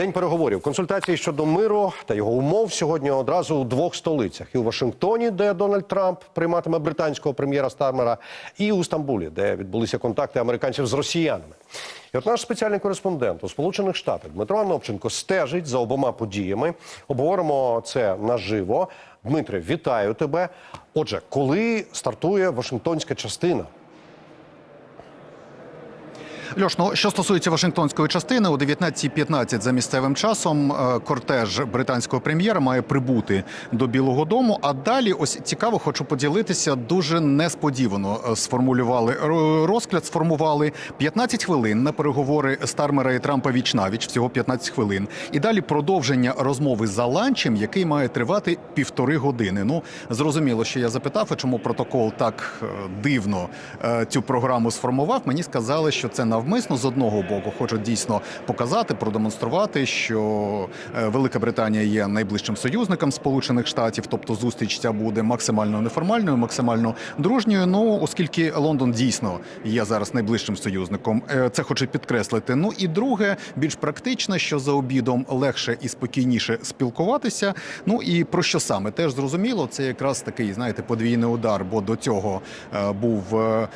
День переговорів. Консультації щодо миру та його умов сьогодні одразу у двох столицях: і у Вашингтоні, де Дональд Трамп прийматиме британського прем'єра Стармера, і у Стамбулі, де відбулися контакти американців з росіянами. І от наш спеціальний кореспондент у Сполучених Штатах Дмитро Анопченко стежить за обома подіями. Обговоримо це наживо. Дмитре, вітаю тебе. Отже, коли стартує Вашингтонська частина? Льош, ну що стосується Вашингтонської частини, о 19.15 за місцевим часом е, кортеж британського прем'єра має прибути до Білого Дому. А далі, ось цікаво, хочу поділитися. Дуже несподівано е, сформулювали ро- розклад. Сформували 15 хвилин на переговори Стармера і Трампа віч навіч, всього 15 хвилин. І далі продовження розмови за ланчем, який має тривати півтори години. Ну зрозуміло, що я запитав, чому протокол так е, дивно цю програму сформував. Мені сказали, що це навмисно з одного боку хочуть дійсно показати, продемонструвати, що е, Велика Британія є найближчим союзником Сполучених Штатів, тобто зустріч ця буде максимально неформальною, максимально дружньою. Ну оскільки Лондон дійсно є зараз найближчим союзником, е, це хочуть підкреслити. Ну і друге, більш практичне, що за обідом легше і спокійніше спілкуватися. Ну і про що саме теж зрозуміло, це якраз такий, знаєте, подвійний удар. Бо до цього е, був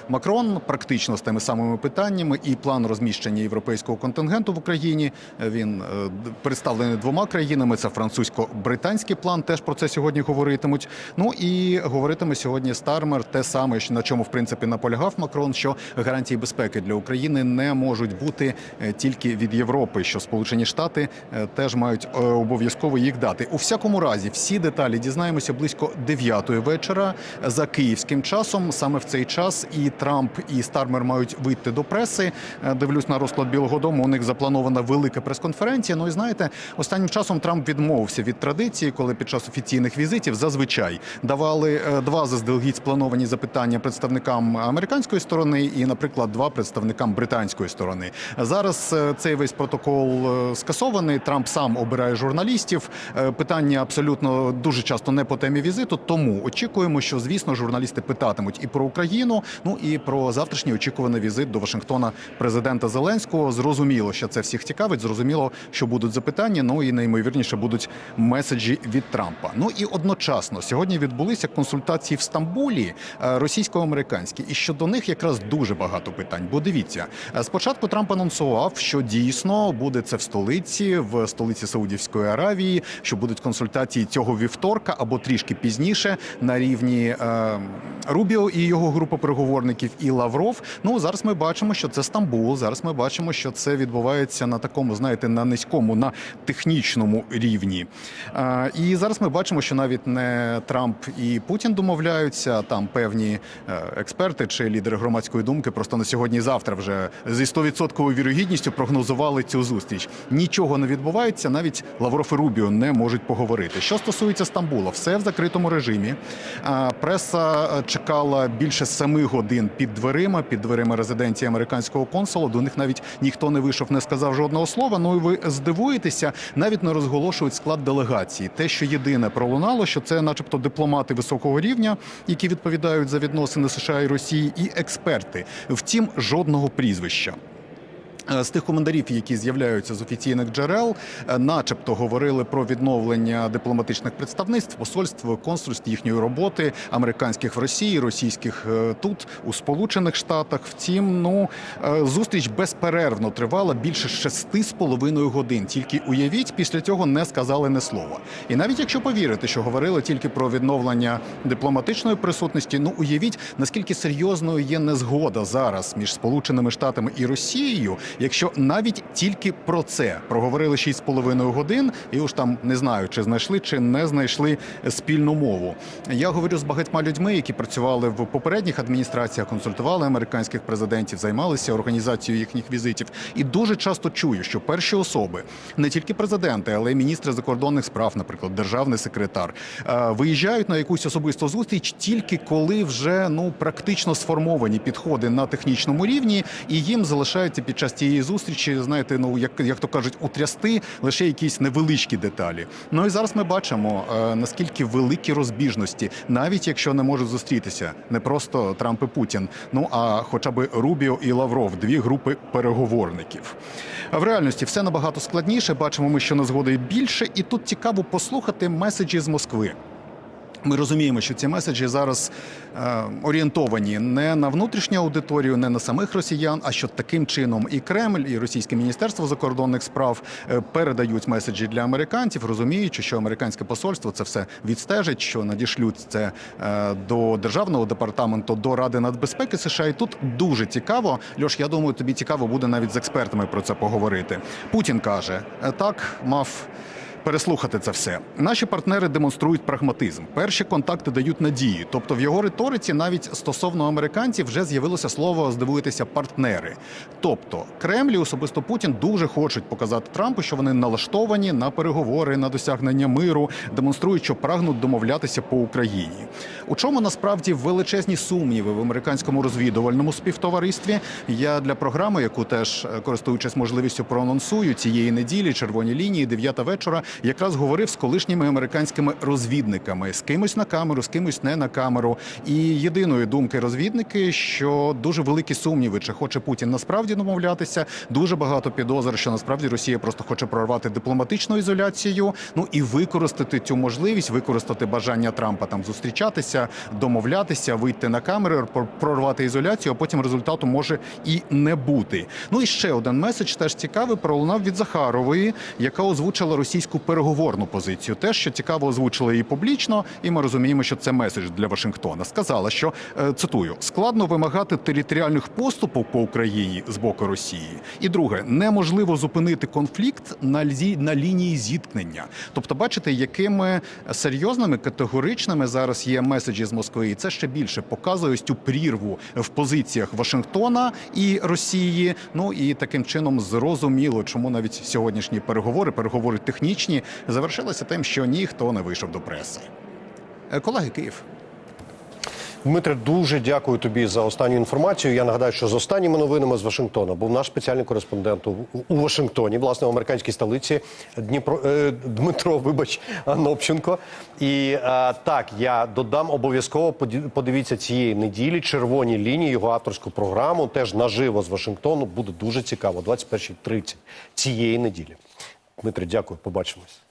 Макрон практично з тими самими питаннями, і план розміщення європейського контингенту в Україні е, він е, представлений двома країнами. Це французько-британський план. Теж про це сьогодні говоритимуть. Ну і говоритиме сьогодні Стармер, те саме, на чому в принципі наполягав Макрон, що гарантії безпеки для України не можуть бути е, тільки від Європи, що Сполучені Штати теж мають обов'язково їх дати. У всякому разі, всі деталі дізнаємося близько 9 вечора за київським часом. Саме в цей час і Трамп, і Стармер мають вийти до преси. Е, Дивлюсь на розклад Білого Дому. У них запланована велика прес-конференція. Ну і знаєте, останнім часом Трамп відмовився від традиції, коли під час офіційних візитів зазвичай давали е, два заздалегідь сплановані запитання представникам американської сторони, і, наприклад, два представникам британської сторони. Зараз е, цей весь протокол скасований. Трамп сам обирає журналістів. Питання абсолютно дуже часто не по темі візиту. Тому очікуємо, що звісно журналісти питатимуть і про Україну, ну і про завтрашній очікуваний візит до Вашингтона президента Зеленського. Зрозуміло, що це всіх цікавить. Зрозуміло, що будуть запитання. Ну і найімовірніше будуть меседжі від Трампа. Ну і одночасно сьогодні відбулися консультації в Стамбулі е, російсько-американські, і щодо них якраз дуже багато питань. Бо дивіться, е, спочатку Трамп анонсував, що дійсно буде це в столиці, в столиці Саудівської Аравії, що будуть консультації цього вівторка або трішки пізніше на рівні е, Рубіо і його група переговорників і Лавров. Ну зараз ми бачимо, що це Стамбул. Зараз ми бачимо, що це відбувається на такому, знаєте, на низькому, на технічному рівні. І зараз ми бачимо, що навіть не Трамп і Путін домовляються. Там певні е, експерти чи лідери громадської думки просто на сьогодні завтра вже зі 100% вірогідністю прогнозували цю зустріч. Нічого не відбувається, навіть Лавров і Рубіо не можуть поговорити. Що стосується Стамбула, все в закритому режимі. Преса е, чекала більше семи годин під дверима, під дверима резиденції американського консула. До них навіть ніхто не вийшов, не сказав жодного слова. Ну і ви здивуєтеся, навіть не розголошують склад делегації. Те, що єдине пролунало, що це, начебто, дипломати високого рівня, які відповідають за відносини США і Росії, і експерти. Втім, жодного прізвища. Е, З тих коментарів, які з'являються з офіційних джерел, е, начебто говорили про відновлення дипломатичних представництв, посольств, консульств їхньої роботи, американських в Росії, російських е, тут у Сполучених Штатах. Втім, ну зустріч безперервно тривала більше шести з половиною годин. Тільки уявіть, після цього не сказали не слова. І навіть якщо повірити, що говорили тільки про відновлення дипломатичної присутності, ну уявіть наскільки серйозною є незгода зараз між Сполученими Штатами і Росією, якщо навіть тільки про це проговорили 6,5 годин, і уж там не знаю, чи знайшли, чи не знайшли спільну мову. Я говорю з багатьма людьми, які працювали в попередніх адміністраціях, консультували американських президентів, займалися організацією їхніх візитів, і дуже часто чую, що перші особи, не тільки президенти, але й міністри закордонних справ, наприклад, державний секретар, е, виїжджають на якусь особисту зустріч тільки коли вже ну практично сформовані підходи на технічному рівні, і їм залишається під час цієї цієї зустрічі, знаєте, ну як, як то кажуть, утрясти лише якісь невеличкі деталі. Ну і зараз ми бачимо е, наскільки великі розбіжності, навіть якщо не можуть зустрітися не просто Трамп і Путін, ну а хоча б Рубіо і Лавров, дві групи переговорників. А в реальності все набагато складніше. Бачимо, ми що незгоди більше, і тут цікаво послухати меседжі з Москви. Ми розуміємо, що ці меседжі зараз е, орієнтовані не на внутрішню аудиторію, не на самих росіян, а що таким чином і Кремль, і Російське міністерство закордонних справ е, передають меседжі для американців, розуміючи, що американське посольство це все відстежить, що надішлють це е, до державного департаменту, до Ради нацбезпеки США. І тут дуже цікаво. Льош, я думаю, тобі цікаво буде навіть з експертами про це поговорити. Путін каже: «Е, так мав переслухати це все. Наші партнери демонструють прагматизм. Перші контакти дають надії. Тобто в його риториці навіть стосовно американців вже з'явилося слово здивуєтеся партнери. Тобто Кремль і особисто Путін дуже хочуть показати Трампу, що вони налаштовані на переговори, на досягнення миру, демонструють, що прагнуть домовлятися по Україні. У чому насправді величезні сумніви в американському розвідувальному співтоваристві? Я для програми, яку теж е, користуючись можливістю проанонсую цієї неділі, червоні лінії, 9 вечора, якраз говорив з колишніми американськими розвідниками, з кимось на камеру, з кимось не на камеру. І єдиної думки розвідники, що дуже великі сумніви, чи хоче Путін насправді домовлятися. Дуже багато підозр, що насправді Росія просто хоче прорвати дипломатичну ізоляцію. Ну і використати цю можливість, використати бажання Трампа там зустрічатися, домовлятися, вийти на камери, пр- прорвати ізоляцію. А потім результату може і не бути. Ну і ще один меседж теж цікавий пролунав від Захарової, яка озвучила російську переговорну позицію. Те, що цікаво озвучила її публічно, і ми розуміємо, що це меседж для Вашингтона. Сказала, що е, цитую: складно вимагати територіальних поступок по Україні з боку Росії. І друге, неможливо зупинити конфлікт на лізі на лінії зіткнення. Тобто, бачите, якими серйозними категоричними зараз є меседжі з Москви, і це ще більше показує ось цю прірву в позиціях Вашингтона і Росії. Ну і таким чином зрозуміло, чому навіть сьогоднішні переговори, переговори технічні, завершилися тим, що ніхто не вийшов до преси. Е, Колеги, Київ. Дмитре, дуже дякую тобі за останню інформацію. Я нагадаю, що з останніми новинами з Вашингтона був наш спеціальний кореспондент у, у Вашингтоні, власне, в американській столиці Дніпро е, Дмитро, вибач, Анопченко. І е, так, я додам обов'язково подивіться цієї неділі червоні лінії, його авторську програму, теж наживо з Вашингтону. Буде дуже цікаво. 21.30 цієї неділі. Дмитре, дякую, побачимось.